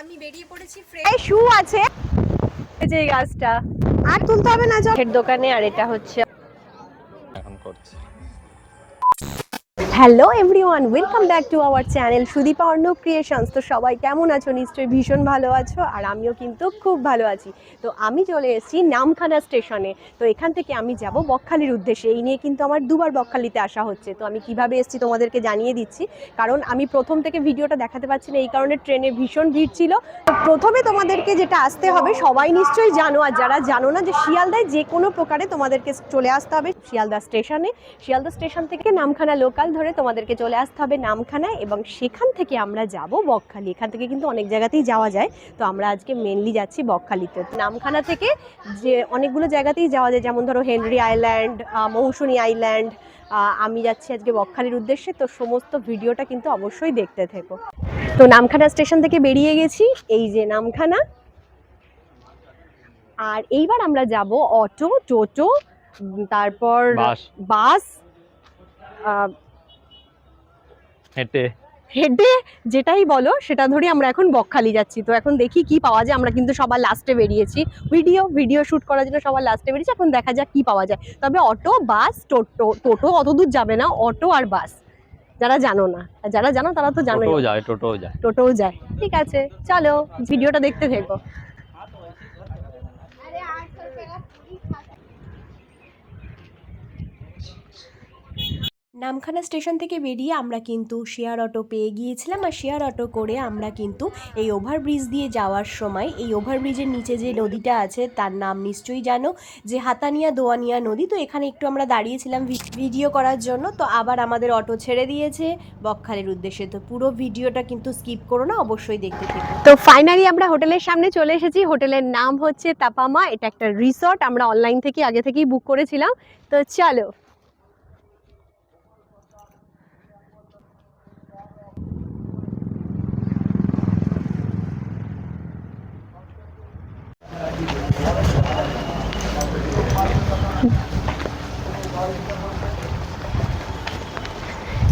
আমি বেরিয়ে পড়েছি ফ্রেশ শু আছে। এই যে গাছটা। আর তুলতে হবে না চল দোকানে আর এটা হচ্ছে এখন করছি। Hello everyone, welcome back to our channel Sudipa Arnab creations. তো সবাই কেমন আছো? নিশ্চয়ই ভীষণ ভালো আছো, আর আমিও কিন্তু খুব ভালো আছি। তো আমি চলে এসেছি নামখানা স্টেশনে। তো এখান থেকে আমি যাব বকখালির উদ্দেশ্যে। এই নিয়ে কিন্তু আমার দুবার বকখালিতে আসা হচ্ছে। তো আমি কীভাবে এসেছি তোমাদেরকে জানিয়ে দিচ্ছি। কারণ আমি প্রথম থেকে ভিডিওটা দেখাতে পারছি না, এই কারণে ট্রেনে ভীষণ ভিড় ছিল। তো প্রথমে তোমাদেরকে যেটা আসতে হবে, সবাই নিশ্চয়ই জানো, আর যারা জানো না যে শিয়ালদায় যে কোনো প্রকারে তোমাদেরকে চলে আসতে হবে শিয়ালদা স্টেশনে। শিয়ালদা স্টেশন থেকে নামখানা লোকাল ধরে তোমাদেরকে চলে আসতে হবে নামখানায় এবং সেখান থেকে আমরা যাব বকখালি। এখান থেকে কিন্তু অনেক জায়গাতেই যাওয়া যায়। তো আমরা আজকে মেনলি যাচ্ছি বকখালিতে। নামখানা থেকে যে অনেকগুলো জায়গাতেই যাওয়া যায় যেমন ধরো হেনরি আইল্যান্ড মৌসুনি আইল্যান্ড আমি যাচ্ছি আজকে বকখালির উদ্দেশ্যে। তো সমস্ত ভিডিওটা কিন্তু অবশ্যই দেখতে থেকো। তো নামখানা স্টেশন থেকে বেরিয়ে গেছি। এই যে নামখানা। আর এইবার আমরা যাব অটো টোটো তারপর বাস। বাস আহ, হেঁটে। হেঁটে যেটাই বলো সেটা ধরে আমরা এখন বকখালি যাচ্ছি। তো এখন দেখি কি পাওয়া যায় আমরা কিন্তু সবার লাস্টে বেরিয়েছি। ভিডিও ভিডিও শুট করার জন্য সবার লাস্টে বেরিয়েছি এখন দেখা যাক কি পাওয়া যায়। তবে অটো বাস টোটো টোটো অত দূর যাবে না অটো আর বাস যারা জানো না আর যারা জানো তারা তো জানো টোটোও যায় টোটোও যায়। টোটোও যায়। ঠিক আছে চলো ভিডিওটা দেখতে থেকো। নামখানা স্টেশন থেকে বেরিয়ে আমরা কিন্তু শেয়ার অটো পেয়ে গিয়েছিলাম আর শেয়ার অটো করে আমরা কিন্তু এই ওভারব্রিজ দিয়ে যাওয়ার সময়, এই ওভারব্রিজের নিচে যে নদীটা আছে তার নাম নিশ্চয়ই জানো, যে হাতানিয়া দোয়ানিয়া নদী। তো এখানে একটু আমরা দাঁড়িয়েছিলাম ভিডিও করার জন্য। তো আবার আমাদের অটো ছেড়ে দিয়েছে বকখালের উদ্দেশ্যে। তো পুরো ভিডিওটা কিন্তু স্কিপ করো না, অবশ্যই দেখতে তো ফাইনালি আমরা হোটেলের সামনে চলে এসেছি। হোটেলের নাম হচ্ছে তাপামা। এটা একটা রিসর্ট আমরা অনলাইন থেকে আগে থেকেই বুক করেছিলাম। তো চলো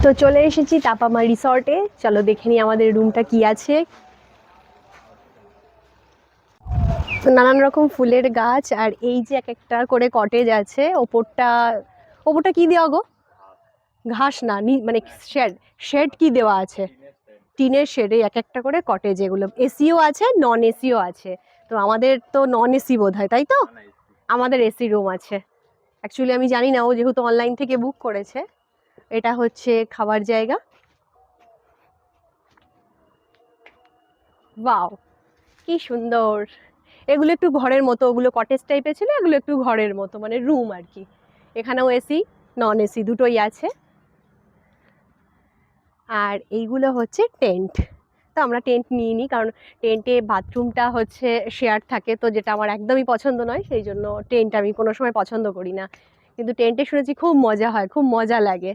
তো চলে এসেছি তাপামা রিসর্টে। চলো দেখে নিই আমাদের রুমটা কি আছে। তো নানান রকম ফুলের গাছ আর এই যে এক একটা করে কটেজ আছে ওপরটা ওপরটা কি দেওয়া গো? ঘাস না মানে শেড শেড কি দেওয়া আছে? টিনের শেডে এক একটা করে কটেজ এগুলো। এসিও আছে নন এসিও আছে। তো আমাদের তো নন এসি বোধ হয় তাই তো? আমাদের এসি রুম আছে। অ্যাকচুয়ালি আমি জানি না, ও যেহেতু অনলাইন থেকে বুক করেছে। এটা হচ্ছে খাবার জায়গা। ওয়াও কি সুন্দর। এগুলো একটু ঘরের মতো, ওগুলো কটেজ টাইপের ছিল, এগুলো একটু ঘরের মতো মানে রুম আর কি। এখানেও এসি নন এসি দুটোই আছে। আর এইগুলো হচ্ছে টেন্ট তো আমরা টেন্ট নিই, কারণ টেন্টে বাথরুমটা হচ্ছে শেয়ার থাকে, তো যেটা আমার একদমই পছন্দ নয়, সেই জন্য টেন্ট আমি কোনো সময় পছন্দ করি না। কিন্তু টেন্টে শুনেছি খুব মজা হয়, খুব মজা লাগে।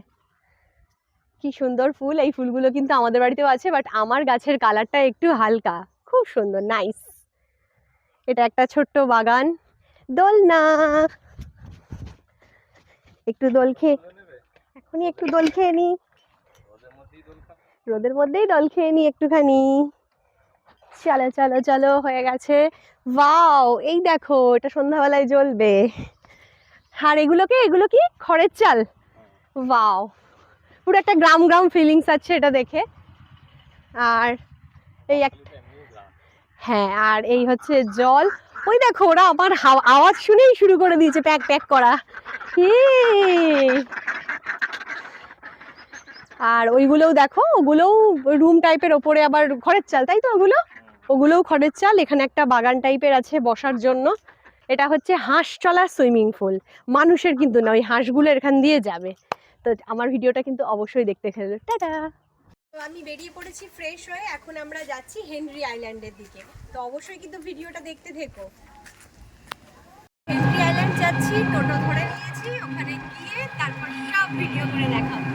কি সুন্দর ফুল, এই ফুলগুলো কিন্তু আমাদের বাড়িতেও আছে বাট আমার গাছের কালারটা একটু হালকা, খুব সুন্দর নাইস এটা একটা ছোট্ট বাগান, দোলনা। একটু দোল খেয়ে, এখনই একটু দোল খেয়ে নি রোদের মধ্যেই দোল খেয়ে নি একটুখানি। চলো চলো চলো, হয়ে গেছে। ওয়াও, এই দেখো, এটা সন্ধ্যাবেলায় জ্বলবে। আর এগুলোকে, এগুলো কি? খড়ের চাল? ওয়াও, পুরো একটা গ্রাম গ্রাম ফিলিংস আছে এটা দেখে। আর এই এক হ্যাঁ আর এই হচ্ছে জল। ওই দেখো, ওরা আমার আওয়াজ শুনেই শুরু করে দিয়েছে, প্যাক প্যাক করা। আর ওইগুলোও দেখো, ওগুলোও রুম টাইপের ওপরে আবার খড়ের চাল, তাই তো ওগুলো? ওগুলোও খড়ের চাল, এখানে একটা বাগান টাইপের আছে বসার জন্য। এটা হচ্ছে হাঁস চলার সুইমিং পুল মানুষের কিন্তু না, ওই হাঁসগুলো এখান দিয়ে যাবে। তো আমার ভিডিওটা কিন্তু অবশ্যই দেখতে খেলো। টাটা! আমি বেরিয়ে পড়েছি ফ্রেশ হয়ে, এখন আমরা যাচ্ছি হেনরি আইল্যান্ডের দিকে। তো অবশ্যই কিন্তু ভিডিওটা দেখতে থেকো। হেনরি আইল্যান্ড যাচ্ছি, টোটো ধরে নিয়েছি, ওখানে গিয়ে তারপর সব ভিডিও করে দেখাবো।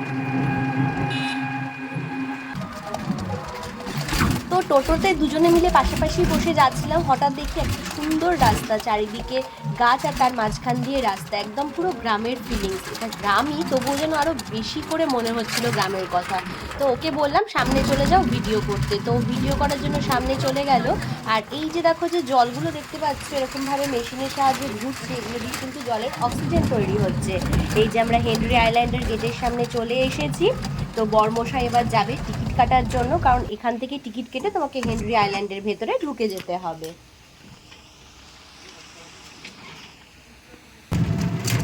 টোটোতে দুজনে মিলে পাশাপাশি বসে যাচ্ছিলাম। হঠাৎ দেখি একটা সুন্দর রাস্তা, চারিদিকে গাছ আর তার মাঝখান দিয়ে রাস্তা, একদম পুরো গ্রামের ফিলিংস এটা গ্রামই, তবুও যেন আরও বেশি করে মনে হচ্ছিল গ্রামের কথা। তো ওকে বললাম, সামনে চলে যাও ভিডিও করতে। তো ভিডিও করার জন্য সামনে চলে গেল। আর এই যে দেখো যে জলগুলো দেখতে পাচ্ছ, এরকমভাবে মেশিনের সাহায্যে ঘুরছে, এগুলো দিয়ে কিন্তু জলের অক্সিজেন তৈরি হচ্ছে। এই যে আমরা হেনরি আইল্যান্ডের গেটের সামনে চলে এসেছি। তো বর্মশা এবার যাবে টিকিট কাটার জন্য, কারণ এখান থেকে টিকিট কেটে তোমাকে হেনরি আইল্যান্ডের ভেতরে ঢুকে যেতে হবে।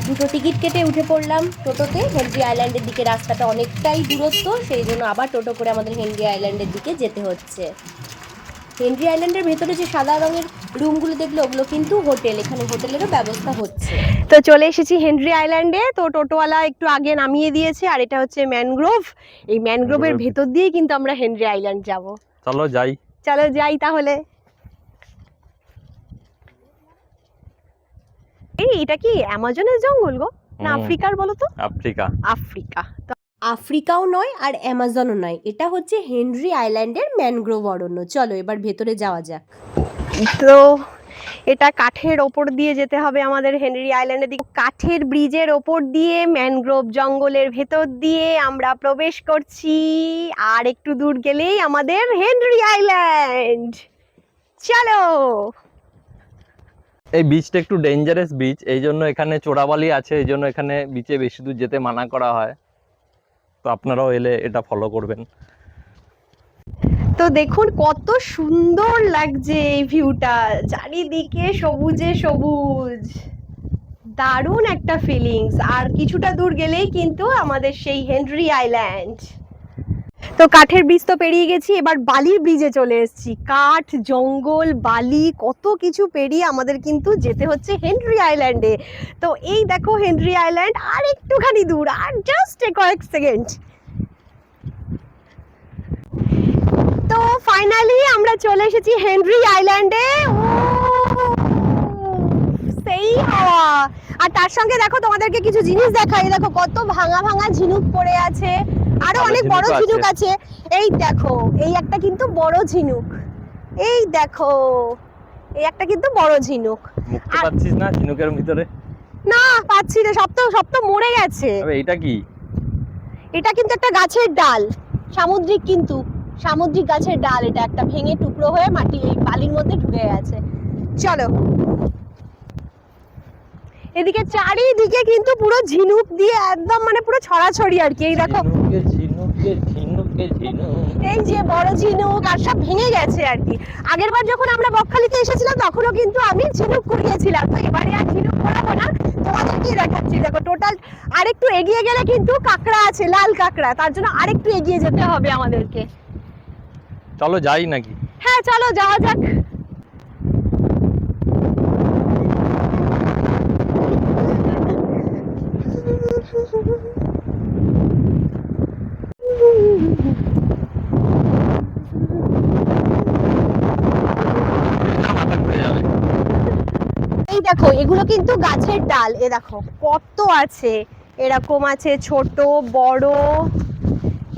দুটো টিকিট কেটে উঠে পড়লাম টোটোতে। হেনরি আইল্যান্ডের দিকে রাস্তাটা অনেকটাই দূরত্ব, সেই জন্য আবার টোটো করে আমাদের হেনরি আইল্যান্ডের দিকে যেতে হচ্ছে। হেনরি আইল্যান্ডের ভেতরে যে সাদা রঙের রুমগুলো দেখল ওগুলো কিন্তু হোটেল এখানে হোটেলেরও ব্যবস্থা হচ্ছে। তো চলে এসেছি হেনরি আইল্যান্ডে তো টোটোওয়ালা একটু আগে নামিয়ে দিয়েছে আর এটা হচ্ছে ম্যানগ্রোভ এই ম্যানগ্রোভের ভেতর দিয়েই কিন্তু আমরা হেনরি আইল্যান্ড যাব। চলো যাই। চলো যাই তাহলে। এই এটা কি অ্যামাজনের জঙ্গল গো? না আফ্রিকার বলো তো? আফ্রিকা। আফ্রিকা। তো আফ্রিকাও নয় আর অ্যামাজনও নয়। এটা হচ্ছে হেনরি আইল্যান্ডের ম্যানগ্রোভ অরণ্য। চলো এবার ভেতরে যাওয়া যাক। তো এটা কাঠের ওপর দিয়ে যেতে হবে আমাদের হেনরি আইল্যান্ডের দিকে। কাঠের ব্রিজের ওপর দিয়ে ম্যানগ্রোভ জঙ্গলের ভেতর দিয়ে আমরা প্রবেশ করছি। আর একটু দূর গেলেই আমাদের হেনরি আইল্যান্ড। চলো। এই বিচটা একটু ডেঞ্জারাস বিচ এই জন্য এখানে চোরাবালি আছে এই জন্য এখানে বিচে বেশি দূর যেতে মানা করা হয়। তো আপনারাও এলে এটা ফলো করবেন। তো দেখুন, কত সুন্দর লাগছে এই ভিউটা চারিদিকে সবুজে সবুজ। দারুণ একটা ফিলিংস আর কিছুটা দূর গেলেই কিন্তু আমাদের সেই হেনরি আইল্যান্ড। তো কাঠের ব্রিজ তো পেরিয়ে গেছি, এবার বালির ব্রিজে চলে এসেছি। কাঠ, জঙ্গল, বালি, কত কিছু পেরিয়ে আমাদের কিন্তু যেতে হচ্ছে হেনরি আইল্যান্ডে। তো এই দেখো হেনরি আইল্যান্ড, আর একটুখানি দূর, আর জাস্ট কয়েক সেকেন্ড। তো ফাইনালি আমরা চলে এসেছি হেনরি আইল্যান্ডে। সেই হাওয়া। আর তার সঙ্গে দেখো তোমাদেরকে কিছু জিনিস দেখাই। দেখো কত ভাঙা ভাঙা ঝিনুক পড়ে আছে। আরও অনেক বড় ঝিনুক আছে। এই দেখো এই একটা কিন্তু বড় ঝিনুক। এই দেখো এই একটা কিন্তু বড় ঝিনুক। মুক্তি পাচ্ছিস না ঝিনুকের ভিতরে? না পাচ্ছি না সব তো সব তো মরে গেছে। এইটা কি? এটা কিন্তু একটা গাছের ডাল সামুদ্রিক কিন্তু। সামুদ্রিক গাছের ডাল এটা একটা ভেঙে টুকরো হয়ে মাটি এই বালির মধ্যে ঢুকে গেছে। চলো। এদিকে চারিদিকে কিন্তু পুরো ঝিনুক দিয়ে একদম মানে পুরো ছড়াছড়ি আর কি এই দেখো। ঝিনুকে ঝিনুকে ঝিনুকে ঝিনুক এই যে বড় ঝিনুক আর সব ভেঙে গেছে আর কি। আগের বার যখন আমরা বকখালিতে এসেছিলাম তখনও কিন্তু আমি ঝিনুক কুড়িয়েছিলাম তো এবারে আর ঝিনুক করাবো না। তোমাদেরকে দেখাচ্ছি? দেখো টোটাল আরেকটু এগিয়ে গেলে কিন্তু কাঁকড়া আছে লাল কাঁকড়া। তার জন্য আরেকটু এগিয়ে যেতে হবে আমাদেরকে। চলো যাই নাকি? হ্যাঁ চলো যাওয়া যাক। দেখো এগুলো কিন্তু গাছের ডাল। এ দেখো কত আছে। এরকম আছে ছোট বড়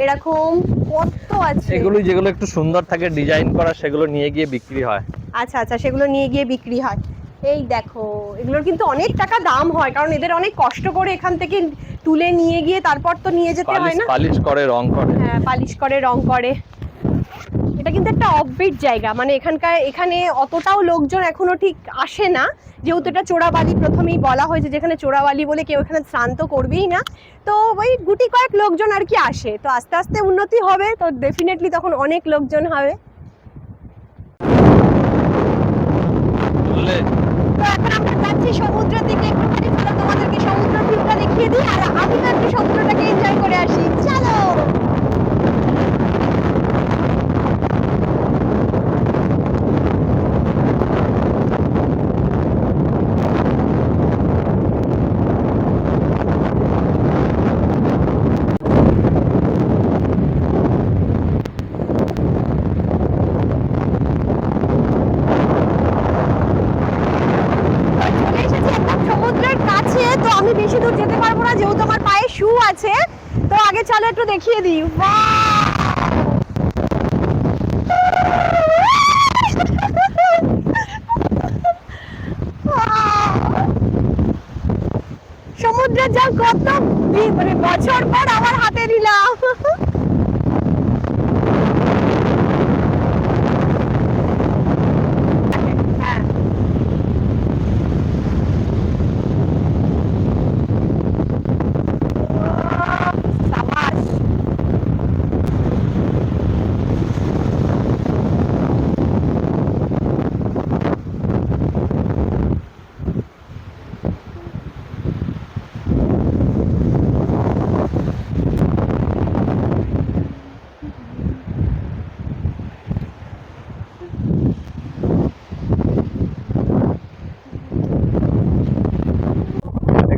এরকম কত আছে। এগুলো যেগুলো একটু সুন্দর থাকে ডিজাইন করা সেগুলো নিয়ে গিয়ে বিক্রি হয়। আচ্ছা আচ্ছা সেগুলো নিয়ে গিয়ে বিক্রি হয়। এই দেখো এগুলোর কিন্তু অনেক টাকা দাম হয় কারণ এদের অনেক কষ্ট করে এখান থেকে তুলে নিয়ে গিয়ে তারপর তো নিয়ে যেতে হয় না? পালিশ করে রং করে। হ্যাঁ পালিশ করে রং করে। কিন্তু একটা অফবিট জায়গা। মানে এখানকার এখানে অতটাও লোকজন এখনও ঠিক আসে না। যেহেতু এটা চোরাবালি প্রথমেই বলা হয়েছে যেখানে চোরাবালি বলে কেউ এখানে স্নান তো করবেই না। তো ওই গুটি কয়েক লোকজন আর কি আসে। তো আস্তে আস্তে উন্নতি হবে তো ডেফিনেটলি তখন অনেক লোকজন হবে। তো এখন আমরা যাচ্ছি সমুদ্রের দিকে। একটুখানি তোমাদেরকে সমুদ্র ভিউটা দেখিয়ে দিই আর আমি তো একটু সমুদ্রটাকে এনজয় করে আসি। চলে! একটু দেখিয়ে দিই। সমুদ্রের যা কত মানে বছর পর আমার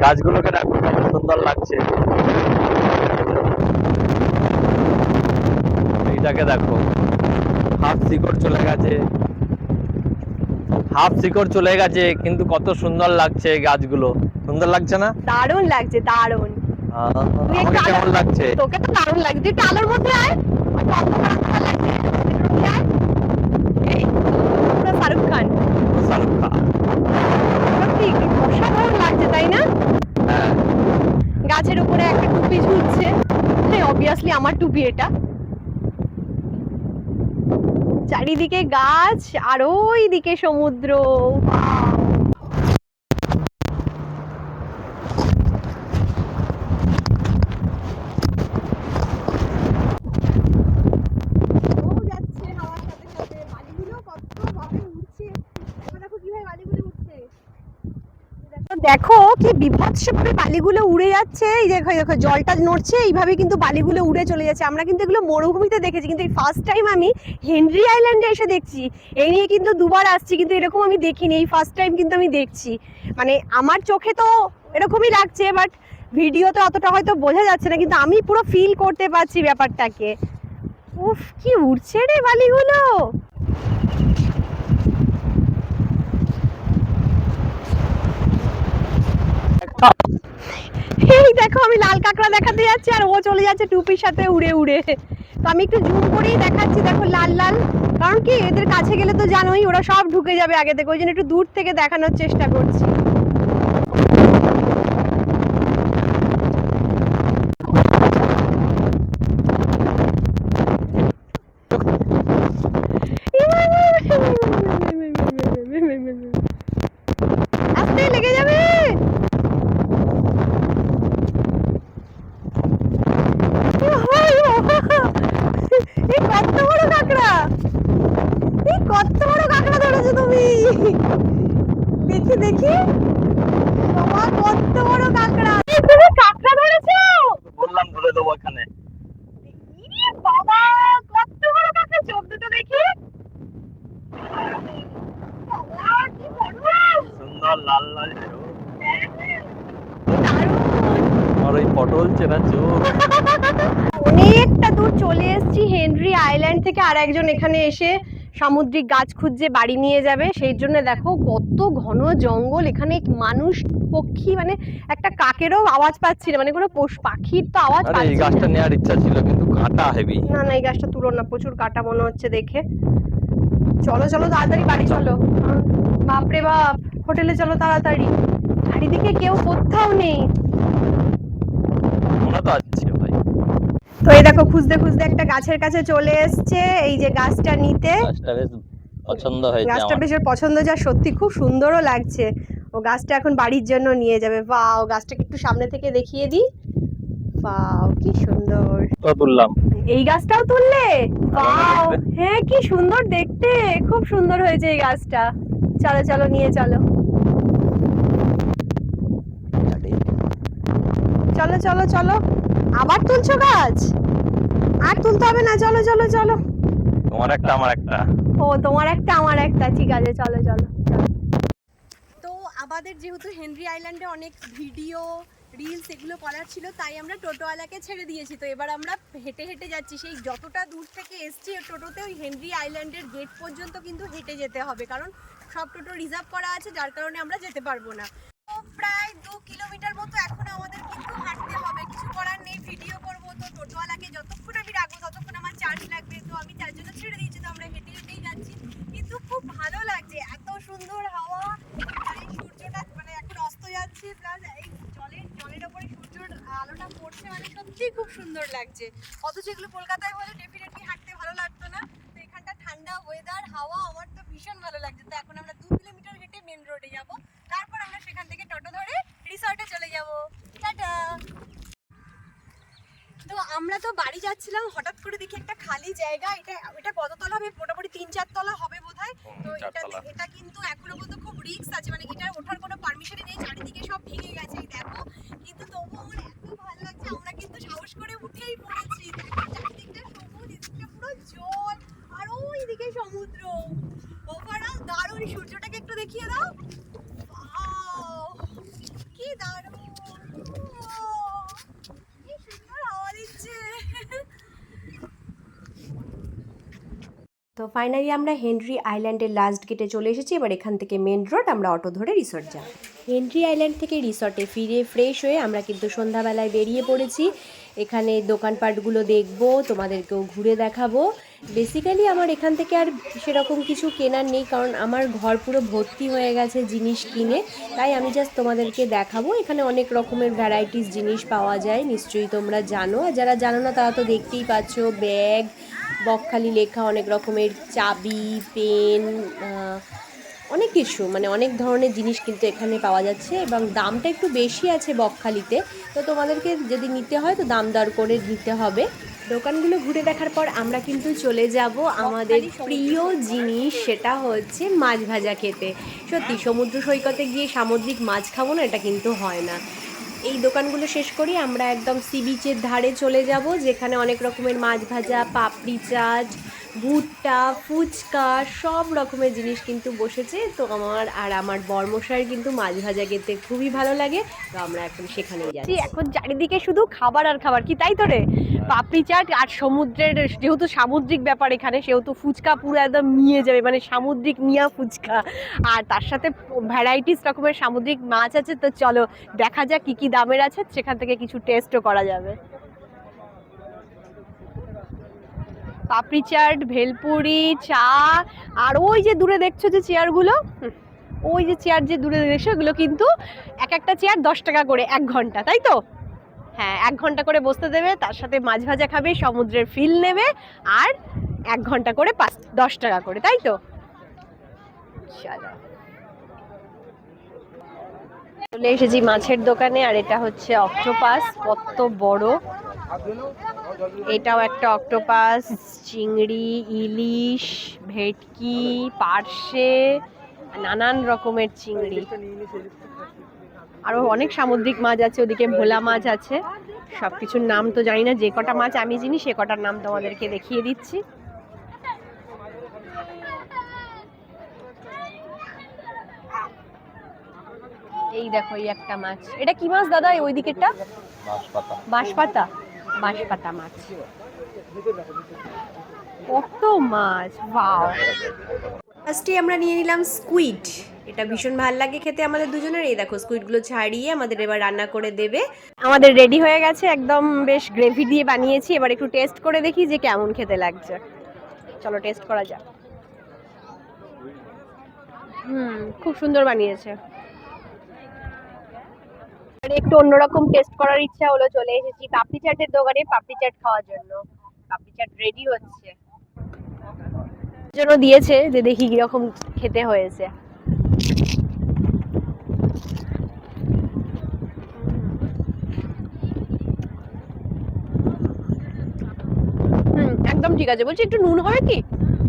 গাছগুলোকে দেখো কত সুন্দর লাগছে। এইটাকে দেখো হাফ শিকড় চলে গেছে। হাফ শিকড় চলে গেছে কিন্তু কত সুন্দর লাগছে গাছগুলো। সুন্দর লাগছে না? দারুণ লাগছে দারুণ। আমাকে কেমন লাগছে? তোকে তো দারুণ লাগছে তুই আলোর মধ্যে আয়। শাহরুখ খান। শাহরুখ খান। সত্যি অসাধারণ লাগছে তাই না হ্যাঁ গাছের উপরে একটা টুপি ঝুলছে হ্যাঁ অবভিয়াসলি আমার টুপি এটা। চারিদিকে গাছ আর ওই দিকে সমুদ্র Wow! ও যাচ্ছে হাওয়ার সাথে সাথে বালিগুলো কত ভাবে উঠছে দেখো দেখো কীভাবে বালিগুলো উঠছে তো দেখো কি বিভৎসভাবে বালিগুলো উড়ে যাচ্ছে। এই দেখো দেখো, জলটা নড়ছে, এইভাবে কিন্তু বালিগুলো উড়ে চলে যাচ্ছে। আমরা কিন্তু এগুলো মরুভূমিতে দেখেছি, কিন্তু এই ফার্স্ট টাইম আমি হেনরি আইল্যান্ডে এসে দেখছি। এই নিয়ে কিন্তু দুবার আসছি, কিন্তু এরকম আমি দেখিনি, এই ফার্স্ট টাইম কিন্তু আমি দেখছি। মানে আমার চোখে তো এরকমই লাগছে বাট ভিডিওতে অতটা হয়তো বোঝা যাচ্ছে না, কিন্তু আমি পুরো ফিল করতে পারছি ব্যাপারটাকে। উফ, কি উড়ছে রে বালিগুলো! এই দেখো, আমি লাল কাঁকড়া দেখাতে যাচ্ছি আর ও চলে যাচ্ছে টুপির সাথে উড়ে উড়ে। তো আমি একটু জুম করেই দেখাচ্ছি, দেখো লাল লাল। কারণ কি, এদের কাছে গেলে তো জানোই, ওরা সব ঢুকে যাবে আগে থেকে। ওই জন্য একটু দূর থেকে দেখানোর চেষ্টা করছি আস্তে লেগে যাবে এই কত বড় কাঁকড়া এই কত বড় কাঁকড়া ধরেছো তুমি দেখি দেখি। বাবা কত বড় কাঁকড়া। তুমি কাঁকড়া ধরেছো? বললাম ধরে দেবো এখানে। বাবা কত বড় কাঁকড়া? চোখ দুটো দেখি। বাবা, কি বড়! সুন্দর লাল লাল আর ওই পটল চেনা চোখ। অনেকটা দূর চলে এসেছি হেনরি আইল্যান্ড থেকে আর একজন এখানে এসে। সামুদ্রিক গাছ খুঁজছে বাড়ি নিয়ে যাবে। সেই জন্য দেখো কত ঘন জঙ্গল এখানে মানুষ পক্ষী মানে একটা কাকেরও আওয়াজ পাচ্ছি না মানে কোনো পোষ- পাখির তো আওয়াজ আরে এই পাচ্ছি গাছটা। নেওয়ার ইচ্ছা ছিল কিন্তু কাঁটা হেভি না না এই গাছটা তুলো না প্রচুর কাটা মনে হচ্ছে দেখে। চলো চলো তাড়াতাড়ি বাড়ি চলো। বাপরে বাপ হোটেলে চলো তাড়াতাড়ি। চারিদিকে কেউ কোথাও নেই। তো আছে। তো এই দেখো খুঁজতে খুঁজতে একটা গাছের কাছে চলে এসছে। এই যে গাছটা নিতে। গাছটা বেশ পছন্দ হয়েছে গাছটা বেশ পছন্দ যা সত্যি খুব সুন্দরও লাগছে। ও গাছটা এখন বাড়ির জন্য নিয়ে যাবে। বাও গাছটাকে একটু সামনে থেকে দেখিয়ে দিই। বাও কি সুন্দর। তো তুললাম। এই গাছটাও তুললে? বাও হ্যাঁ কি সুন্দর দেখতে। খুব সুন্দর হয়েছে এই গাছটা। চলো চলো নিয়ে চলো। চলো চলো চলো। আবার তুলছো গাছ? আর তুলতে হবে না চলো চলো চলো। তোমার একটা আমার একটা। ও তোমার একটা আমার একটা ঠিক আছে চলো চলো। তো আমাদের যেহেতু হেনরি আইল্যান্ডে অনেক ভিডিও রিলস এগুলো করার ছিল তাই আমরা টোটোওয়ালাকে ছেড়ে দিয়েছি। তো এবার আমরা হেঁটে হেঁটে যাচ্ছি। সেই যতটা দূর থেকে এসছি টোটোতে ওই হেনরি আইল্যান্ডের গেট পর্যন্ত কিন্তু হেঁটে যেতে হবে। কারণ সব টোটো রিজার্ভ করা আছে যার কারণে আমরা যেতে পারব না। প্রায় দু কিলোমিটার মতো এখন আমাদের কিন্তু হাঁটতে হবে। কিছু করার নেই ভিডিও করব। তো টোটোওয়ালাকে যতক্ষণ আমি রাখব, ততক্ষণ আমার চার্জ লাগবে। তো আমি তার জন্য ছেড়ে দিয়েছি, তো আমরা হেঁটে হেঁটেই যাচ্ছি। কিন্তু খুব ভালো লাগছে, এত সুন্দর হাওয়া। এই সূর্যটা মানে এখন অস্ত যাচ্ছে প্লাস এই জলের জলের ওপরে সূর্যের আলোটা পড়ছে মানে সত্যিই খুব সুন্দর লাগছে। অথচ এগুলো কলকাতায় হলে ডেফিনেটলি হাঁটতে ভালো লাগতো না। তো এখানটা ঠান্ডা ওয়েদার হাওয়া, আমার তো ভীষণ ভালো লাগছে। তো এখন আমরা দু কিলোমিটার হেঁটে মেন রোডে যাব তারপর আমরা সেখান থেকে টোটো ধরে রিসর্টে চলে যাব টাটা তো আমরা তো বাড়ি যাচ্ছিলাম হঠাৎ করে দেখি একটা খালি জায়গা এটা এটা কত তলা হবে? মোটামুটি তিন চার তলা হবে বোধহয়। তো এটা। এটা কিন্তু এখনও পর্যন্ত খুব রিস্ক আছে মানে এটা ওঠার কোনো পারমিশনই নেই চারিদিকে সব ভেঙে গেছে দেখো। কিন্তু তবুও আমার এত ভালো লাগছে আমরা কিন্তু সাহস করে উঠেই পড়েছি। চারিদিকটা সবুজ এদিকটা পুরো জল আর ওই দিকে সমুদ্র। ওভারঅল দারুণ সূর্যটাকে একটু দেখিয়ে দাও Wow! কি দারুণ Oh! কি সুন্দর হাওয়া দিচ্ছে তো ফাইনালি আমরা হেনরি আইল্যান্ডের লাস্ট গেটে চলে এসেছি। এবার এখান থেকে মেন রোড আমরা অটো ধরে রিসর্ট যাব। হেনরি আইল্যান্ড থেকে রিসর্টে ফিরে ফ্রেশ হয়ে আমরা কিন্তু সন্ধ্যাবেলায় বেরিয়ে পড়েছি। এখানে দোকানপাটগুলো দেখব, তোমাদেরকেও ঘুরে দেখাবো। বেসিক্যালি আমার এখান থেকে আর সেরকম কিছু কেনার নেই, কারণ আমার ঘর পুরো ভর্তি হয়ে গেছে জিনিস কিনে। তাই আমি জাস্ট তোমাদেরকে দেখাবো, এখানে অনেক রকমের ভ্যারাইটিস জিনিস পাওয়া যায়, নিশ্চয়ই তোমরা জানো। আর যারা জানো না, তারা তো দেখতেই পাচ্ছ ব্যাগ বকখালি লেখা অনেক রকমের, চাবি পেন অনেক কিছু মানে অনেক ধরনের জিনিস কিন্তু এখানে পাওয়া যাচ্ছে এবং দামটা একটু বেশি আছে বকখালিতে। তো তোমাদেরকে যদি নিতে হয় তো দাম দর করে নিতে হবে। দোকানগুলো ঘুরে দেখার পর আমরা কিন্তু চলে যাব আমাদের প্রিয় জিনিস সেটা হচ্ছে মাছ ভাজা খেতে। সত্যি সমুদ্র সৈকতে গিয়ে সামুদ্রিক মাছ খাব না এটা কিন্তু হয় না। এই দোকানগুলো শেষ করি আমরা একদম সি বিচের ধারে চলে যাব যেখানে অনেক রকমের মাছ ভাজা পাপড়ি চাট ভুট্টা ফুচকা সব রকমের জিনিস কিন্তু বসেছে। তো আমার আর আমার বর্মশাইয়ের কিন্তু মাছ ভাজা খেতে খুবই ভালো লাগে। তো আমরা এখন সেখানেই যাচ্ছি। এখন চারিদিকে শুধু খাবার আর খাবার। কি তাই তো রে? পাপড়ি চাট আর সমুদ্রের যেহেতু সামুদ্রিক ব্যাপার এখানে সেহেতু ফুচকা পুরো একদম নিয়ে যাবে। মানে সামুদ্রিক মিয়া ফুচকা। আর তার সাথে ভ্যারাইটিস রকমের সামুদ্রিক মাছ আছে। তো চলো দেখা যাক কি কি দামের আছে। সেখান থেকে কিছু টেস্টও করা যাবে। পাপড়ি চাট, ভেলপুরি, চা, আর ওই যে দূরে দেখছ যে চেয়ারগুলো ওই যে চেয়ার যে দূরে দেখছ ওগুলো কিন্তু এক একটা চেয়ার দশ টাকা করে, এক ঘণ্টা, তাই তো? হ্যাঁ এক ঘণ্টা করে বসতে দেবে, তার সাথে মাছ ভাজা খাবে, সমুদ্রের ফিল নেবে, আর এক ঘণ্টা করে পাঁচ, দশ টাকা করে, তাই তো? চলো চলে এসেছি মাছের দোকানে, আর এটা হচ্ছে অক্টোপাস, কত বড়। এটাও একটা অক্টোপাস চিংড়ি ইলিশ ভেটকি পার্শে নানান রকমের চিংড়ি। আরও অনেক সামুদ্রিক মাছ আছে ওদিকে ভোলা মাছ আছে। সব কিছুর নাম তো জানি না যে কটা মাছ আমি চিনি সে কটার নাম তোমাদেরকে দেখিয়ে দিচ্ছি। এই দেখো এই একটা মাছ। এটা কি মাছ দাদা ওই দিকেরটা? বাঁশপাতা। বাঁশপাতা। বাঁশপাতা মাছ। কত মাছ বাও ফার্স্টে আমরা নিয়ে নিলাম স্কুইড এটা ভীষণ ভালো লাগে খেতে আমাদের দুজনের। এই দেখো স্কুইডগুলো ছাড়িয়ে আমাদের এবার রান্না করে দেবে। আমাদের রেডি হয়ে গেছে, একদম বেশ গ্রেভি দিয়ে বানিয়েছি। এবার একটু টেস্ট করে দেখি যে কেমন খেতে লাগছে। চলো টেস্ট করা যাক। হুম, খুব সুন্দর বানিয়েছে। আর একটু অন্যরকম টেস্ট করার ইচ্ছা হলো চলে এসেছি। পাপড়ি চাটের দোকানে পাপড়ি চাট খাওয়ার জন্য। পাপড়ি চাট রেডি হচ্ছে। জন্য দিয়েছে যে দেখি কীরকম খেতে হয়েছে। একদম ঠিক আছে। বলছি একটু নুন হবে কি?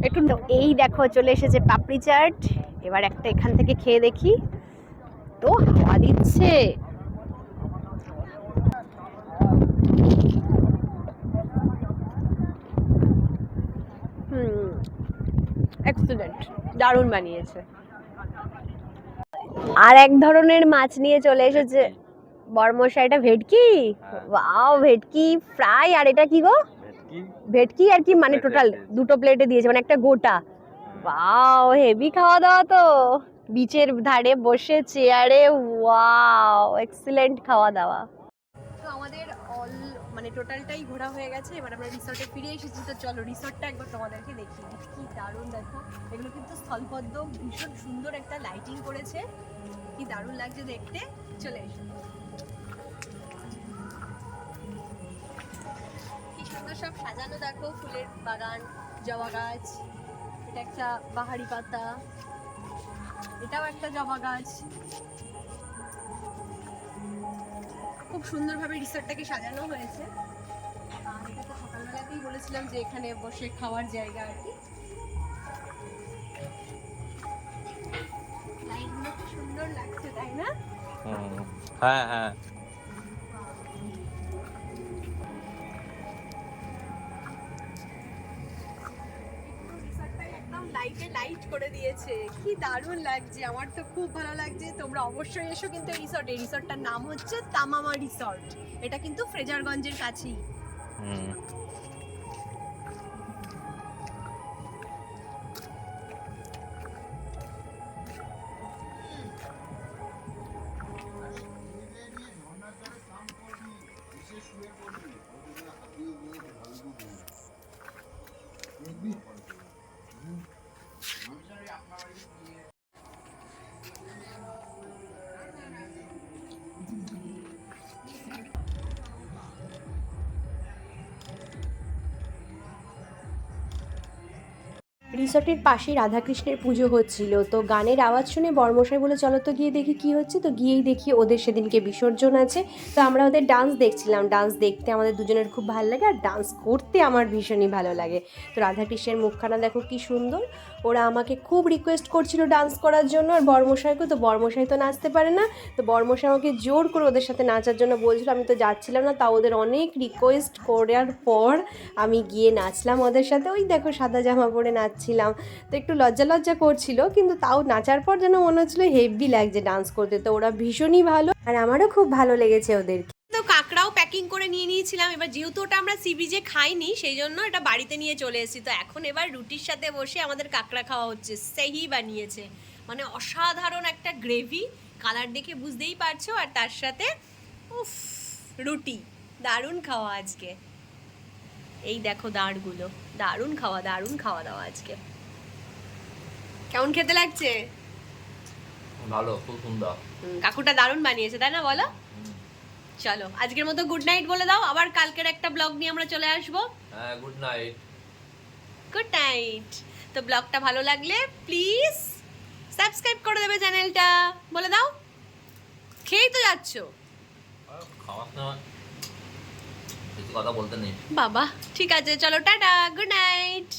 একটু এই দেখো চলে এসেছে পাপড়ি চাট। এবার একটা এখান থেকে খেয়ে দেখি। তো হাওয়া দিচ্ছে হুম এক্সিলেন্ট দারুণ বানিয়েছে। আর এক ধরনের মাছ নিয়ে চলে এসেছে। বর্মশা এটা ভেটকি? ওয়াও ভেটকি ফ্রাই। আর এটা কি গো? ভেটকি। আর কি? মানে টোটাল দুটো প্লেটে দিয়েছে মানে একটা গোটা। ওয়াও হেভি খাওয়া দাওয়া তো। বিচের ধারে বসে চেয়ারে ওয়াও এক্সিলেন্ট খাওয়া দাওয়া তো আমাদের মানে টোটালটাই ঘোরা হয়ে গেছে, এবার আমরা রিসর্টে ফিরে এসেছি। তো চলো রিসর্টটা একবার তোমাদেরকে দেখি কি দারুণ দেখো। এগুলো কিন্তু স্থলপদ্ম, ভীষণ সুন্দর একটা লাইটিং করেছে। কি দারুণ লাগছে দেখতে। চলে এসো। কি সুন্দর সব সাজানো দেখো, ফুলের বাগান, জবা গাছ, এটা একটা বাহারি পাতা, এটাও একটা জবা গাছ। খুব সুন্দরভাবে রিসোর্টটাকে সাজানো হয়েছে। এটা তো সকালবেলাতেই বলেছিলাম যে এখানে বসে খাওয়ার জায়গা আর কি। কি সুন্দর লাগছে, তাই না? হ্যাঁ হ্যাঁ। করে দিয়েছে। কি দারুণ লাগছে, আমার তো খুব ভালো লাগছে। তোমরা অবশ্যই এসো কিন্তু এই রিসর্টে রিসর্টটার নাম হচ্ছে তামামা রিসর্ট এটা কিন্তু ফ্রেজারগঞ্জের কাছেই। রিসর্টের পাশেই রাধাকৃষ্ণের পুজো হচ্ছিল। তো গানের আওয়াজ শুনে বর্মশাই বলে, চলো তো গিয়ে দেখি কি হচ্ছে। তো গিয়েই দেখি ওদের সেদিনকে বিসর্জন আছে। তো আমরা ওদের ডান্স দেখছিলাম। ডান্স দেখতে আমাদের দুজনের খুব ভালো লাগে আর ডান্স করতে আমার ভীষণই ভালো লাগে। তো রাধাকৃষ্ণের মুখখানা দেখো কি সুন্দর। ওরা আমাকে খুব রিকোয়েস্ট করছিল ডান্স করার জন্য, আর বর্মশাইকে তো বর্মশাই তো নাচতে পারে না। তো বর্মশাই আমাকে জোর করে ওদের সাথে নাচার জন্য বলছিল, আমি তো যাচ্ছিলাম না, তাও ওদের অনেক রিকোয়েস্ট করার পর আমি গিয়ে নাচলাম ওদের সাথে। ওই দেখো সাদা জামা পরে নাচছিলাম। তো একটু লজ্জা লজ্জা করছিল, কিন্তু তাও নাচার পর যেন মনে হচ্ছিল হেভি লাগছে ডান্স করতে। তো ওরা ভীষণই ভালো, আর আমারও খুব ভালো লেগেছে ওদের তো কাঁকড়াও প্যাকিং করে নিয়ে নিয়েছিলাম। এবার যেহেতু ওটা আমরা সি বিচে খাইনি সেই জন্য এটা বাড়িতে নিয়ে চলে এসেছি। তো এখন এবার রুটির সাথে বসে আমাদের কাঁকড়া খাওয়া হচ্ছে। সেহি বানিয়েছে। মানে অসাধারণ একটা গ্রেভি কালার দেখে বুঝতেই পারছ। আর তার সাথে উফ রুটি। দারুণ খাওয়া আজকে। এই দেখো দাঁড়গুলো। দারুণ খাওয়া দারুণ খাওয়া দাওয়া আজকে। কেমন খেতে লাগছে? ভালো খুব সুন্দর। কাকুটা দারুণ বানিয়েছে তাই না বলো? চলো আজকের মতো গুড নাইট বলে দাও আবার কালকের একটা ব্লগ নিয়ে আমরা চলে আসব। হ্যাঁ গুড নাইট গুড নাইট তো ব্লগটা ভালো লাগলে প্লিজ সাবস্ক্রাইব করে দেবে চ্যানেলটা বলে দাও খেয়েই তো যাচ্ছ। কথা বলতে নেই। বাবা ঠিক আছে চলো টাটা গুড নাইট